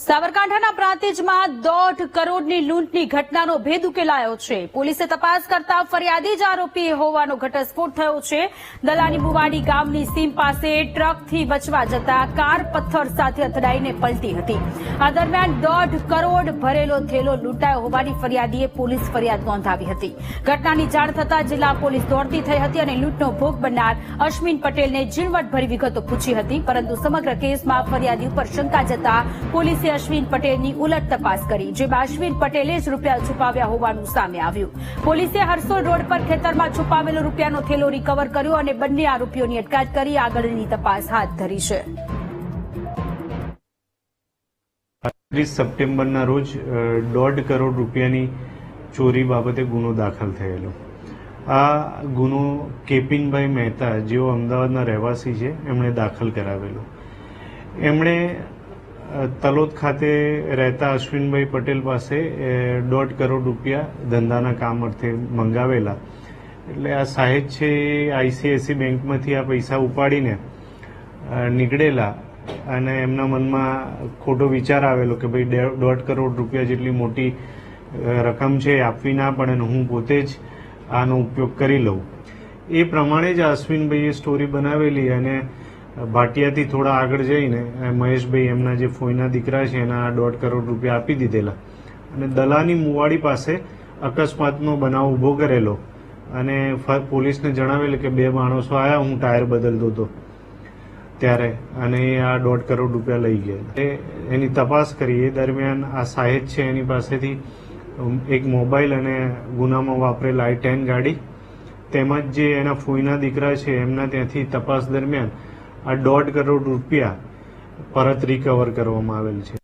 સાબરકાંઠાના પ્રાંતિજમાં દોઢ કરોડની લૂંટની ઘટનાનો ભેદ ઉકેલાયો છે. પોલીસે તપાસ કરતા ફરિયાદી જ આરોપી હોવાનો ઘટસ્ફોટ થયો છે. દલાની બુવાડી ગામની સીમ પાસે ટ્રકથી બચવા જતા કાર પથ્થર સાથે અથડાઈને પલટી હતી. આ દરમિયાન દોઢ કરોડ ભરેલો થેલો લૂંટાયો હોવાની ફરિયાદીએ પોલીસ ફરિયાદ નોંધાવી હતી. ઘટનાની જાણ થતાં જિલ્લા પોલીસ દોડતી થઈ હતી અને લૂંટનો ભોગ બનનાર અશ્વિન પટેલને ઝીણવટભરી વિગતો પૂછી હતી, પરંતુ સમગ્ર કેસમાં ફરિયાદી ઉપર શંકા જતા પોલીસે અશ્વિન પટેલની ઉલટ તપાસ કરી, જેમાં અશ્વિન પટેલે જ રૂપિયા છુપાવ્યા હોવાનું સામે આવ્યું. પોલીસે હરસોલ રોડ પર ખેતરમાં છુપાવેલો રૂપિયાનો થેલો રિકવર કર્યો અને બંને આરોપીઓની અટકાયત કરી આગળની તપાસ હાથ ધરી છે. સપ્ટેમ્બરના રોજ દોઢ કરોડ રૂપિયાની ચોરી બાબતે ગુનો દાખલ થયેલો. આ ગુનો કેપિનભાઈ મહેતા, જેઓ અમદાવાદના રહેવાસી છે, એમણે દાખલ કરાવેલો. એમણે તલોદ ખાતે રહેતા અશ્વિનભાઈ પટેલ પાસે દોઢ કરોડ રૂપિયા ધંધાના કામ અર્થે મંગાવેલા. એટલે આ સાહેબ છે એ આઈસીઆઈસી બેંકમાંથી આ પૈસા ઉપાડીને નીકળેલા અને એમના મનમાં ખોટો વિચાર આવેલો કે ભાઈ દોઢ કરોડ રૂપિયા જેટલી મોટી રકમ છે આપવી ના પડે અને હું પોતે જ આનો ઉપયોગ કરી લઉં. એ પ્રમાણે જ અશ્વિનભાઈએ સ્ટોરી બનાવેલી અને ભાટિયાથી થોડા આગળ જઈને મહેશભાઈ એમના જે ફોઈના દીકરા છે, એના દોઢ કરોડ રૂપિયા આપી દીધેલા. અને દલાની મુવાડી પાસે અકસ્માતનો બનાવ ઊભો કરેલો. અને પોલીસને જણાવેલું કે બે માણસો આવ્યા હું ટાયર બદલતો હતો ત્યારે. અને એ આ દોઢ કરોડ રૂપિયા લઈ ગયા. એની તપાસ કરી. એ દરમિયાન આ સાહેબ છે એની પાસેથી એક મોબાઈલ અને ગુનામાં વાપરેલ આઈ ટેન ગાડી. તેમજ જે એના ફોઈના દીકરા છે, એમના ત્યાંથી તપાસ દરમિયાન આ દોઢ કરોડ રૂપિયા પરત રિકવર કરવામાં આવેલ છે.